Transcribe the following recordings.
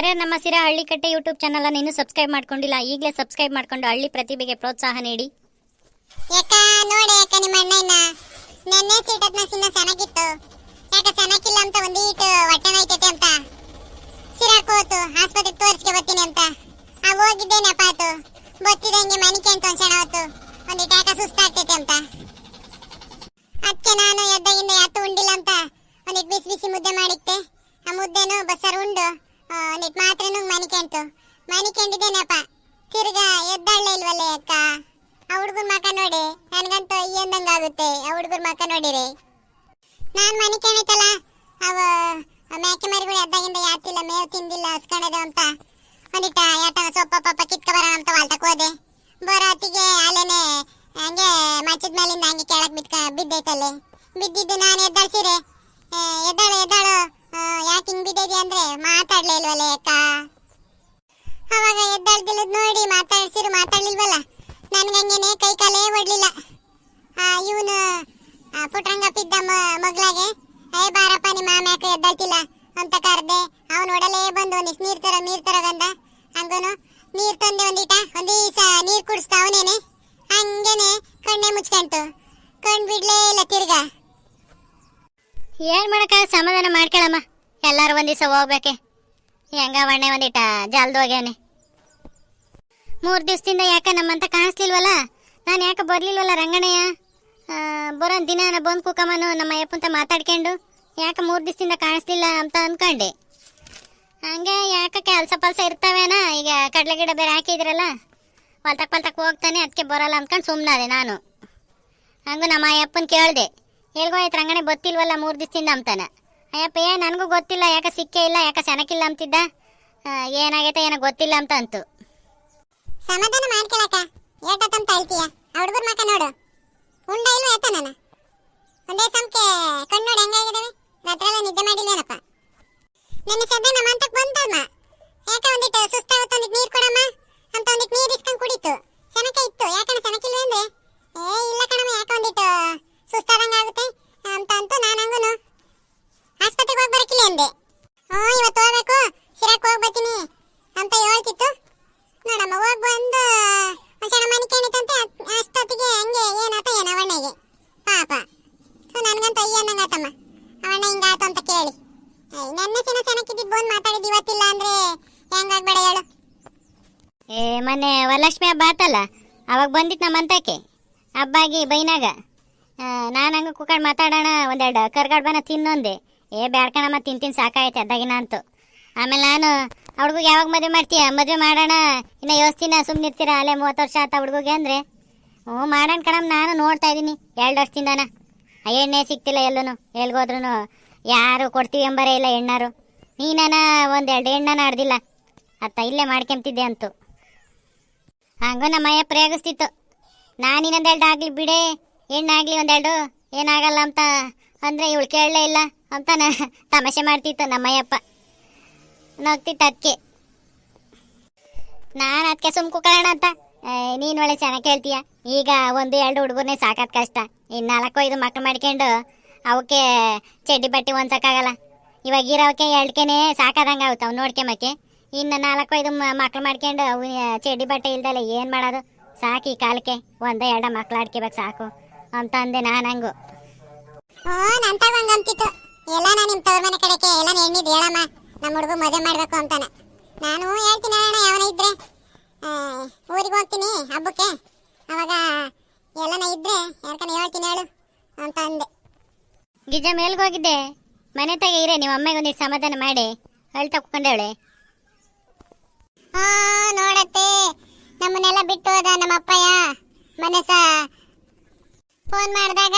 ಯಾರ್ಯಾರು ನಮ್ಮ ಸಿರಾ ಹಳ್ಳಿ ಕಟ್ಟೆ ಯೂಟ್ಯೂಬ್ ಚಾನಲ್ ಅನ್ನು ಇನ್ನೂ ಸಬ್ಸ್ಕ್ರೈಬ್ ಮಾಡ್ಕೊಂಡಿಲ್ಲ, ಈಗಲೇ ಸಬ್ಸ್ಕ್ರೈಬ್ ಮಾಡ್ಕೊಂಡು ಹಳ್ಳಿ ಪ್ರತಿಭೆಗೆ ಪ್ರೋತ್ಸಾಹ ನೀಡಿ. ಯಾಕ, ನೋಡಿ ಯಾಕ ನಿಮ್ಮ ನೆನ್ನೆ ಚೆನ್ನಾಗಿತ್ತು. ಯಾಕ ಚೆನ್ನಾಗಿಲ್ಲ ಅಂತ ಅಂತ. ಸಿರಾ ಅಂತ. ಆ ಅಂತ ಅಂತ. ಅದಕ್ಕೆ ನಾನು ಎದ್ದಾಗಿಂದ ಯಾತು ಉಂಡಿಲ್ಲ ಅಂತ. ಒಂದಿಟ್ಟು ಬಿಸಿ ಬಿಸಿ ಮುದ್ದೆ ಮಾಡಿತ್ತೆ ಆ ಮುದ್ದೆನು ಬಸ್ಸಾರು ಉಂಡು ಆ, ಮಾತ್ರ ಮಾತ್ರೆನು ಮನಿಕೆಂತು ಮನಿಕೆಂಡಿದ್ದೇನಪ್ಪ ಮನಿಕೆ ತಿರ್ಗಾ ಎದ್ದಾಳೆ ಇಲ್ವಲ್ಲೇ ಅಕ್ಕ? ಆ ಹುಡುಗರ ಮಕ ನೋಡಿ ನನ್ಗಂತೂ ಅಯ್ಯಂದಂಗಾಗುತ್ತೆ ಆ ಹುಡುಗರ ಮಕ ನೋಡಿರಿ. ನಾನು ಮನೆ ಕೇಳಿತಲ್ಲ ಅವ ಮೇಕೆ ಮರಿಗಳು ಎದ್ದಾಗಿಂದ ಯಾತಿಲ್ಲ ಮೇವು ತಿಂದಿಲ್ಲ ಹಸ್ಕೊಂಡದ ಅಂತ. ಒಂದಿಟ್ಟ ಯಾತನ ಸೊಪ್ಪ ಪಾಪ ಕಿತ್ಕ ಬರೋಣ ಅಂತ ವಾಲ್ತಕ್ಕೆ ಹೋದೆ. ಬರೋ ಹೊತ್ತಿಗೆ ಅಲ್ಲೇನೆ ಹಂಗೆ ಮಚ್ಚದ ಮೇಲಿಂದ ಹಂಗೆ ಕೆಳಕ್ ಬಿದ್ಕ ಬಿದ್ದೈತಲ್ಲಿ. ಬಿದ್ದಿದ್ದು ನಾನು ಎದ್ದಾಳ್ಸಿರೆ. ಎದ್ದಾಳು ಎದ್ದಾಳು. ಯಾಕೆ ಹಿಂಗ್ ಬಿದ್ದಿದ್ಯಾ ಅಂದ್ರೆ ಮಾತಾಡ್ಲೇ ಇಲ್ವಲ್ಲ ಅಕ್ಕ? ಅವಾಗ ಎದ್ದಾಳ್ದಿಲ್ಲದ್ ನೋಡಿ ಮಾತಾಡ್ಸಿರು ಮಾತಾಡ್ಲಿಲ್ವಲ್ಲ? ನನ್ಗಂಗೇನೆ ಕೈ ಕಾಲೇ ಒಡ್ಲಿಲ್ಲ. ಇವನು ಪುಟ್ರಂಗಪ್ಪ ಇದ್ದ ಮ- ಮಗ್ಲಾಗೆ, ಏ ಬಾರಪ್ಪ ನಿಮ್ಮ ಮಾಮ್ಯಾಕ ಎದ್ದಾಳ್ತಿಲ್ಲ? ಅಂತ ಕರ್ದೆ ಅವನು ಒಡಲೇ ಬಂದು ಒಂದಿಸ್ ನೀರ್ ತರ ನೀರ್ ತರ ಗಂದ ಹಂಗನು ನೀರ್ ತಂದೆ ಒಂದಿಟ ಒಂದೀಸ ನೀರ್ ಕುಡಿಸ್ತಾ ಅವನೇನೆ. ಹಂಗೇನೆ ಕಣ್ಣೆ ಮುಚ್ಕಂತು ಕಣ್ ಬಿಡ್ಲೇ ಇಲ್ಲ ತಿರ್ಗಾ. ಏನ್ ಮಾಡಕ ಸಮಾಧಾನ ಮಾಡ್ಕೊಳಮ್ಮ? ಎಲ್ಲಾರು ಒಂದ್ ದಿವಸ ಹೋಗ್ಬೇಕೆ. ಹೆಂಗ ಒಣ್ಣೆ ಒಂದಿಟ ಜಲ್ದು ಹೋಗ್ಯಾನೆ ಮೂರ್ ದಿವಸದಿಂದ ಯಾಕ ನಮ್ಮಂತ ಕಾಣಿಸ್ಲಿಲ್ವಲ್ಲ? ನಾನು ಯಾಕೆ ಬರ್ಲಿಲ್ವಲ್ಲ ರಂಗಣಯ್ಯ ಬರೋ ದಿನ ಬಂದು ಕೂಕಮ್ಮನು ನಮ್ಮ ಅಯ್ಯಪ್ಪಂತ ಮಾತಾಡ್ಕೊಂಡು ಯಾಕೆ ಮೂರು ದಿವಸದಿಂದ ಕಾಣಿಸ್ಲಿಲ್ಲ ಅಂತ ಅಂದ್ಕೊಂಡೆ ಹಂಗೆ ಯಾಕೆ ಕೆಲಸ ಪಲ್ಸ ಇರ್ತಾವೇನ? ಈಗ ಕಡಲೆ ಗಿಡ ಬೇರೆ ಹಾಕಿದ್ರಲ್ಲ, ಹೊಲ್ತಕ್ ಪಲ್ತಕ್ ಹೋಗ್ತಾನೆ ಅದಕ್ಕೆ ಬರಲ್ಲ ಅಂದ್ಕೊಂಡು ಸುಮ್ಮನಾದೆ ನಾನು. ಹಂಗು ನಮ್ಮ ಅಯ್ಯಪ್ಪನ ಕೇಳಿದೆ ಹೇಳ್ಗೋಯ್ತು ರಂಗಣೆ ಗೊತ್ತಿಲ್ವಲ್ಲ ಮೂರು ದಿವಸದಿಂದ ಅಂತಾನ. ಅಯ್ಯಪ್ಪ, ಏ, ನನಗೂ ಗೊತ್ತಿಲ್ಲ, ಯಾಕೆ ಸಿಕ್ಕೇ ಇಲ್ಲ, ಯಾಕೆ ಸೆಣಕಿಲ್ಲ ಅಂತಿದ್ದ? ಏನಾಗೈತೆ, ಏನೋ ಗೊತ್ತಿಲ್ಲ ಅಂತ ಅಂತು ಸಮಾಧಾನ ಮಾಡ್ಕೊಳಕ ಏಟ ಹೇಳ್ತೀಯ? ಆ ಹುಡುಗರ ಮಕ್ಕ ನೋಡು. ಉಂಡ ಇಲ್ವ ಎತ್ತ ನಾನು? ಒಂದೇ ಸಂಕೆ ಕಣ್ಣು ನೋಡಿ ಹೆಂಗಾಗಿದ್ದಾವೆ ರಾತ್ರಿ ಎಲ್ಲ ನಿದ್ದೆ ಮಾಡಿಲ್ವೇನಪ್ಪ ನನ್ನ ಸದ್ಯ ನಮ್ಮ ಅಂತಕ್ ಬಂತಮ್ಮ ಯಾಕೆ ಒಂದಿಟ್ಟು ಸುಸ್ತಾಗುತ್ತೆ ಒಂದಿಟ್ಟು ನೀರು ಕೊಡಮ್ಮ ಅಂತ ಒಂದಿಟ್ಟು ನೀರು ಇಸ್ಕೊಂಡು ಕುಡಿತು ಸೆನಕ ಇತ್ತು ಯಾಕಣ್ಣ ಸೆನಕಿಲ್ವೇ ಅಂದ್ರೆ ಏ ಇಲ್ಲ ಕಣಮ್ಮ ಯಾಕೆ ಒಂದಿಟ್ಟು ಸುಸ್ತಾದಂಗ ಆಗುತ್ತೆ ಅಂತ ಅಂತೂ ನಾನು ಹಂಗನು ಆಸ್ಪತ್ರೆಗೆ ಹೋಗಿ ಬರಕಿಲ್ಲ ಅಂದೆ ಹ್ಞೂ ಇವತ್ತು ಹೋಗ್ಬೇಕು ಸಿರಾಕ್ ಹೋಗಿ ಬರ್ತೀನಿ ಅಂತ ಹೇಳ್ತಿತ್ತು ನೋಡಮ್ಮ ಹೋಗಿ ಬಂದು ಒಂದ್ಸಲ ಮನೆ ಕೇಳಿತಂತೆ ಅಷ್ಟೊತ್ತಿಗೆ ಹಂಗೆ ಏನಾತ ಏನ ಅವಣ್ಣಗೆ ಪಾಪ ನನ್ಗಂತ ಅಯ್ಯನ್ನಂಗಾತಮ್ಮ ಅವಣ್ಣ ಹಿಂಗಾತು ಅಂತ ಕೇಳಿ ಅಯ್ಯ ನನ್ನ ಚೆನ್ನ ಚೆನ್ನಾಗಿದ್ದಿದ್ದು ಬಂದು ಮಾತಾಡಿದ್ದು ಇವತ್ತಿಲ್ಲ ಅಂದ್ರೆ ಹೆಂಗಾಗ್ಬೇಡ ಹೇಳು ಏ ಮೊನ್ನೆ ವರಲಕ್ಷ್ಮಿ ಹಬ್ಬ ಆತಲ್ಲ, ಅವಾಗ ಬಂದಿತ್ತು ನಮ್ಮ ಅಂತಕ್ಕೆ ಹಬ್ಬಾಗಿ ಬೈನಾಗ. ನಾನು ಹಂಗೆ ಕುಕ್ಕಡ್ ಮಾತಾಡೋಣ, ಒಂದೆರಡು ಕರ್ಗಡ್ಬನ ತಿನ್ನೊಂದೆ. ಏ ಬ್ಯಾಡ್ಕಣಮ್ಮ ತಿಂತೀನಿ ಸಾಕಾಯ್ತು ಅದಾಗಿನ ಅಂತು. ಆಮೇಲೆ ನಾನು, ಆ ಹುಡ್ಗಿಗೆ ಯಾವಾಗ ಮದುವೆ ಮಾಡ್ತೀಯ? ಮದುವೆ ಮಾಡೋಣ, ಇನ್ನು ಯೋಸ್ತಿನ ಸುಮ್ಮನೆ ಇರ್ತೀರ? ಅಲ್ಲೇ ಮೂವತ್ತು ವರ್ಷ ಆತ ಹುಡುಗಿಗೆ ಅಂದರೆ? ಹ್ಞೂ, ಮಾಡೋಣ ಕಣಮ್ಮ, ನಾನು ನೋಡ್ತಾ ಇದ್ದೀನಿ ಎರಡು ವರ್ಷದಿಂದನ. ಎಣ್ಣೆ ಸಿಗ್ತಿಲ್ಲ ಎಲ್ಲೂ ಎಲ್ಗೋದ್ರೂ ಯಾರು ಕೊಡ್ತೀವಿ ಎಂಬರೇ ಇಲ್ಲ ಎಣ್ಣಾರು ನೀನಾನ ಒಂದೆರಡು ಎಣ್ಣನ ಆಡ್ದಿಲ್ಲ. ಅತ್ತ ಇಲ್ಲೇ ಮಾಡ್ಕೊಂತಿದ್ದೆ ಅಂತು. ಹಂಗ ನಮ್ಮ ಅಯ್ಯ ಪ್ರಯೋಗಿಸ್ತಿತ್ತು ನಾನು ಇನ್ನೊಂದೆರಡು ಆಗ್ಲಿ ಬಿಡೆ, ಹೆಣ್ಣಾಗ್ಲಿ ಒಂದೆರಡು, ಏನಾಗಲ್ಲ ಅಂತ ಅಂದ್ರೆ ಇವಳು ಕೇಳಲೇ ಇಲ್ಲ ಅಂತ ತಮಾಷೆ ಮಾಡ್ತಿತ್ತು ನಮ್ಮಯ್ಯಪ್ಪ. ನಗ್ತಿತ್ತು ಅದಕ್ಕೆ ನಾನು ಅದಕ್ಕೆ ಸುಮ್ ಕುಕ್ಕಣ ಅಂತ. ನೀನು ಒಳ್ಳೆ ಚೆನ್ನಾಗಿ ಕೇಳ್ತೀಯ. ಈಗ ಒಂದು ಎರಡು ಹುಡುಗರನ್ನೇ ಸಾಕತ್ ಕಷ್ಟ. ಇನ್ನು ನಾಲ್ಕು ಐದು ಮಕ್ಕಳು ಮಾಡ್ಕೊಂಡು ಅವಕ್ಕೆ ಚಡ್ಡಿ ಬಟ್ಟೆ ಹೊಂದ್ಸಕ್ಕಾಗಲ್ಲ. ಇವಾಗ ಇರೋಕೆ ಎರಡ್ಕೆನೆ ಸಾಕಾದಂಗೆ ಆಗುತ್ತೆ ಅವ್ನು ನೋಡ್ಕೊಂಬಕ್ಕೆ ಇನ್ನು ನಾಲ್ಕು ಐದು ಮಕ್ಳು ಮಾಡ್ಕೊಂಡು ಚಡ್ಡಿ ಬಟ್ಟೆ ಇಲ್ದಲ್ಲ ಏನು ಮಾಡೋದು? ಸಾಕು ಈ ಕಾಲಕ್ಕೆ. ಒಂದ ಎರಡ ಮಕ್ಳು ಆಡ್ಕೋಬೇಕು ಸಾಕು. ಅಂತ ಅಂದೆ ನಾನು ಹಂಗು ಎಲ್ಲ ನಾನು ನಿಮ್ಮ ತವ್ರ ಮನೆ ಕಡೆಗೆ ಎಲ್ಲ ಎಣ್ಣಿದ್ದು ಹೇಳಮ್ಮ. ನಮ್ಮ ಹುಡುಗ ಮದುವೆ ಮಾಡಬೇಕು ಅಂತಾನೆ. ನಾನು ಹೇಳ್ತೀನಿ ಅಣ್ಣ ಯಾವನ ಇದ್ರೆ. ಊರಿಗೆ ಹೋಗ್ತೀನಿ ಹಬ್ಬಕ್ಕೆ. ಅವಾಗ ಎಲ್ಲನ ಇದ್ರೆ ಯಾರ್ಕನ ಹೇಳ್ತೀನಿ ಹೇಳು ಅಂತ ಅಂದೆ ಗಿಜ್ಜ ಮೇಲ್ಗೋಗಿದ್ದೆ ಮನೆ ತಗ ಇರೇ ನಿಮ್ಮ ಅಮ್ಮಗೆ ಒಂದಿಷ್ಟು ಸಮಾಧಾನ ಮಾಡಿ. ಅಳ್ ತಕೊಂಡವಳೆ ಹಾ, ನೋಡತ್ತೆ. ನಮ್ಮನ್ನೆಲ್ಲ ಬಿಟ್ಟು ಹೋದ ನಮ್ಮ ಅಪ್ಪಯ್ಯ ಫೋನ್ ಮಾಡಿದಾಗ,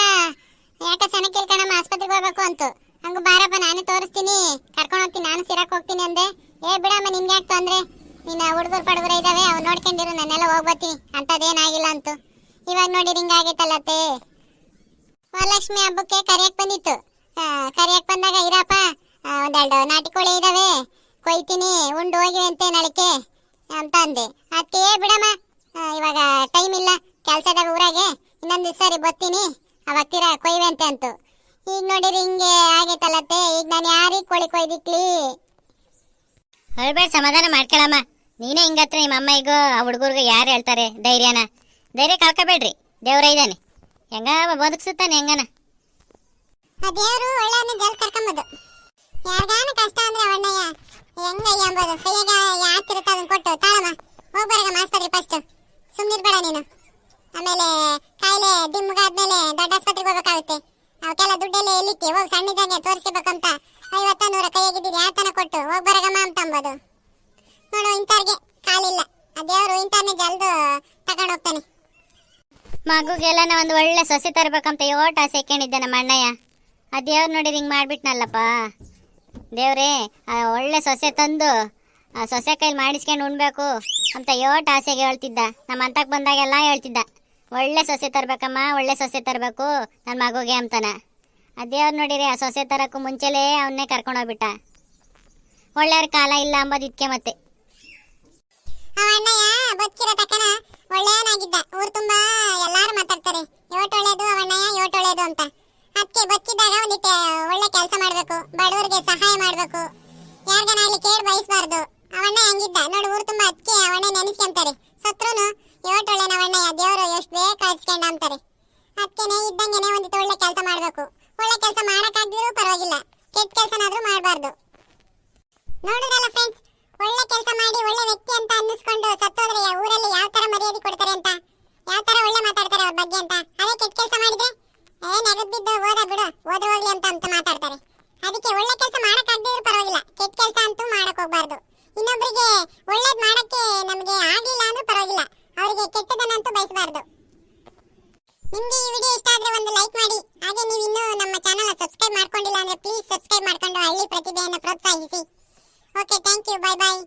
ಯಾಕೆ ಸಣ್ಣ ಕೇಳ್ಕಣಮ್ಮ, ಆಸ್ಪತ್ರೆಗೆ ಹೋಗ್ಬೇಕು ಅಂತು. ಹಂಗ ಬಾರಪ್ಪ, ನಾನೇ ತೋರಿಸ್ತೀನಿ. ಕರ್ಕೊಂಡು ಹೋಗ್ತೀನಿ, ನಾನು ಸಿರಕ್ ಹೋಗ್ತೀನಿ ಅಂದೆ. ಏ, ಬಿಡಮ್ಮ ನಿಮ್ಗೆ ಯಾಕೆ ತೊಂದ್ರೆ? ನಿನ್ನ ಹುಡುಗರು ಪಡುಗರು ಇದಾವೆ, ಅವ್ನು ನೋಡ್ಕೊಂಡಿರು ನಾನೆಲ್ಲ ಹೋಗ್ಬತ್ತೀನಿ ಅಂಥದ್ದೇನಾಗಿಲ್ಲ ಅಂತು. ಇವಾಗ ನೋಡಿ ಹಿಂಗಾಗೈತಲ್ಲತ್ತೆ ವರಲಕ್ಷ್ಮಿ ಹಬ್ಬಕ್ಕೆ ಕರಿಯಕ್ ಬಂದಿತ್ತು. ಕರಿಯಕ್ಕೆ ಕರಿಯಕ್ ಬಂದಾಗ, ಇರಪ್ಪ ಒಂದೆರಡು ನಾಟಿ ಕೋಳಿ ಇದಾವೆ. ಕೊಯ್ತೀನಿ, ಉಂಡು ಹೋಗಿವೆ ಅಂತೆ ನಾಳಿಕೆ. ಅಂತ ಅಂದೆ ಅದಕ್ಕೆ ಬಿಡಮ್ಮ ಇವಾಗ ಟೈಮ್ ಇಲ್ಲ ಕೆಲಸದಾಗ ಊರಾಗೆ ಇನ್ನೊಂದು ಸರಿ ಬರ್ತೀನಿ. ಅವಾಗ ತೀರ ಕೊಯ್ವೆ ಅಂತ ಅಂತು ಈಗ ನೋಡಿರಿ ಹಿಂಗೆ ಆಗೈತಲ್ಲತ್ತೆ ಈಗ ನಾನು ಯಾರಿಗೆ ಕೋಳಿ ಕೊಯ್ದಿಕ್ಲಿ? ಹೇಳ್ಬೇಡ ಸಮಾಧಾನ ಮಾಡ್ಕೊಳಮ್ಮ. ನೀನೇ ಹಿಂಗತ್ರ ನಿಮ್ಮ ಅಮ್ಮಗೂ ಆ ಹುಡುಗರಿಗೂ ಯಾರು ಹೇಳ್ತಾರೆ? ಧೈರ್ಯನ. ಧೈರ್ಯ ಕಳ್ಕೊಬೇಡ್ರಿ. ದೇವ್ರ ಇದ್ದಾನೆ ಹೆಂಗ ಬದುಕ್ಸುತ್ತಾನೆ ಹೆಂಗನ? ಆ ಒಳ್ಳೆ ಒಳ್ಳೆಯವ್ರನ್ನ ಜಲ್ ಕರ್ಕೊಂಬೋದು. ಯಾರಿಗಾನ ಕಷ್ಟ ಅಂದ್ರೆ ಅವಣ್ಣಯ್ಯ. ಹೆಂಗಯ್ಯ ಅಂಬೋದು? ಕೈಯಾಗ ಯಾತಿರುತ್ತೆ ಅದನ್ನ ಕೊಟ್ಟು, ತಾಳಮ್ಮ. ಹೋಗ್ಬಾರಗಮ್ಮ ಆಸ್ಪತ್ರೆ ಫಸ್ಟ್ ಸುಮ್ಮನಿರ್ಬೇಡ ನೀನು. ಆಮೇಲೆ ಕಾಯಿಲೆ ದಿಮ್ಮಗಾದ್ಮೇಲೆ ದೊಡ್ಡ ಆಸ್ಪತ್ರೆಗೆ ಹೋಗ್ಬೇಕಾಗುತ್ತೆ. ಅವಕ್ಕೆಲ್ಲ ದುಡ್ಡೆಲ್ಲ ಎಲ್ಲಿಕ್ಕೆ? ಹೋಗಿ ಸಣ್ಣಿದ್ದಂಗೆ ತೋರಿಸ್ಕೋಬೇಕಂತ ಐವತ್ತ ನೂರ ಕೈಯಾಗಿದ್ದೀರಿ ಯಾತನ ಕೊಟ್ಟು. ಹೋಗ್ಬಾರಗಮ್ಮ ಅಂತ ಅಂಬೋದು. ನೋಡು, ಇಂಥವ್ರಿಗೆ ಕಾಲಿಲ್ಲ. ಅದೇವರು ದೇವ್ರು ಇಂಥವ್ರನ್ನೇ ಜಲ್ದು ತಗೊಂಡು ಹೋಗ್ತಾನೆ. ಮಗುಗೆಲ್ಲನ ಒಂದು ಒಳ್ಳೆ ಸೊಸೆ ತರ್ಬೇಕಂತ ಯೋಟ ಸೆಕೆಂಡಿದ್ದೆ ನಮ್ಮ ಅಣ್ಣಯ್ಯ ಆ ದೇವ್ರು ನೋಡಿ ಹಿಂಗೆ ಮಾಡ್ಬಿಟ್ನಲ್ಲಪ್ಪ. ದೇವ್ರೇ ಒಳ್ಳೆ ಸೊಸೆ ತಂದು, ಆ ಸೊಸೆ ಕೈಲಿ ಮಾಡಿಸ್ಕೊಂಡು ಉಣ್ಬೇಕು ಅಂತ ಯೋಟ್ ಆಸೆಗೆ ಹೇಳ್ತಿದ್ದ. ನಮ್ಮ ಅಂತಕ್ಕೆ ಬಂದಾಗೆಲ್ಲ ಹೇಳ್ತಿದ್ದ. ಒಳ್ಳೆ ಸೊಸೆ ತರ್ಬೇಕಮ್ಮ, ಒಳ್ಳೆ ಸೊಸೆ ತರಬೇಕು ನನ್ನ ಮಗುಗೆ ಅಂತಾನ. ಆ ದೇವ್ರು ನೋಡಿರಿ, ಆ ಸೊಸೆ ತರಕ್ಕೂ ಮುಂಚೆಲೇ ಅವನ್ನೇ ಕರ್ಕೊಂಡೋಗ್ಬಿಟ್ಟ ಒಳ್ಳೆಯವ್ರ ಕಾಲ ಇಲ್ಲ ಅಂಬೋದು ಇದಕ್ಕೆ ಮತ್ತೆ. ಒಳ್ಳೆಯವನಾಗಿದ್ದ. ಊರ್ ಅಂತ. ಒಳ್ಳೆ ಕೆಲಸ ಮಾಡಬೇಕು. ಬಡವರಿಗೆ ಸಹಾಯ ಯಾರ್ಗನ ಅಲ್ಲಿ ಕೇಳಿ ಬಯಸಬಾರ್ದು. ಅವಣ್ಣ ಹೆಂಗಿದ್ದ? ನೋಡು, ಊರು ತುಂಬಾ ಅದಕ್ಕೆ ಅವಣ್ಣ ನೆನೆಸ್ಕೊಂತಾರೆ. ಸತ್ರುನು ಯೋಟ್ ಒಳ್ಳೆ ದೇವರು ಎಷ್ಟು ಬೇಗ ಕಳ್ಸ್ಕೊಂಡ ಅಂತಾರೆ ಅದಕ್ಕೆ ಇದ್ದಂಗೆನೆ ಒಂದು ಒಳ್ಳೆ ಕೆಲಸ ಮಾಡ್ಬೇಕು. ಒಳ್ಳೆ ಕೆಲಸ ಮಾಡಕ್ಕಾಗ್ದಿರೂ ಪರವಾಗಿಲ್ಲ. ಕೆಟ್ಟ ಕೆಲಸನಾದ್ರೂ ಮಾಡಬಾರ್ದು. ನೋಡಿದ್ರಲ್ಲ ಫ್ರೆಂಡ್ಸ್ ಒಳ್ಳೆ ಕೆಲಸ ಮಾಡಿ ಒಳ್ಳೆ ವ್ಯಕ್ತಿ ಅಂತ ಅನ್ನಿಸ್ಕೊಂಡು ಸತ್ತೋದ್ರೆ ಊರಲ್ಲಿ ಯಾವ ತರ ಮರ್ಯಾದೆ ಕೊಡ್ತಾರೆ ಅಂತ? ಯಾವ ತರ ಒಳ್ಳೆ ಮಾತಾಡ್ತಾರೆ ಅವ್ರ ಬಗ್ಗೆ ಅಂತ? ಅದೇ ಕೆಟ್ಟ ಕೆಲಸ ಮಾಡಿದ್ರೆ ಏ ನೆಗದ್ ಬಿದ್ದು ಹೋದ ಬಿಡು, ಹೋದ್ರೆ ಹೋಗ್ಲಿ ಅಂತ ಅಂತ ಮಾತಾಡ್ತಾರೆ ಅದಕ್ಕೆ ಒಳ್ಳೆ ಕೆಲಸ ಮಾಡಕ್ಕಾಗದಿದ್ರು ಪರವಾಗಿಲ್ಲ ಕೆಟ್ಟ ಕೆಲಸ ಅಂತೂ ಮಾಡಕ್ ಹೋಗ್ಬಾರ್ದು ಇನ್ನೊಬ್ರಿಗೆ ಒಳ್ಳೇದ್ ಮಾಡಕ್ಕೆ ನಮಗೆ ಆಗ್ಲಿಲ್ಲ ಅಂದ್ರೂ ಪರವಾಗಿಲ್ಲ ಅವರಿಗೆ ಕೆಟ್ಟದನ್ನಂತೂ ಬಯಸಬಾರ್ದು ನಿಮ್ಗೆ ಈ ವಿಡಿಯೋ ಇಷ್ಟ ಆದ್ರೆ ಒಂದು ಲೈಕ್ ಮಾಡಿ. ಹಾಗೆ ನೀವು ಇನ್ನೂ ನಮ್ಮ ಚಾನಲ್ ಸಬ್ಸ್ಕ್ರೈಬ್ ಮಾಡ್ಕೊಂಡಿಲ್ಲ ಅಂದ್ರೆ ಪ್ಲೀಸ್ ಸಬ್ಸ್ಕ್ರೈಬ್ ಮಾಡ್ಕೊಂಡು ಹಳ್ಳಿ ಪ್ರತಿಭೆಯನ್ನು ಪ್ರೋತ್ಸಾಹಿಸಿ. Okay thank you bye bye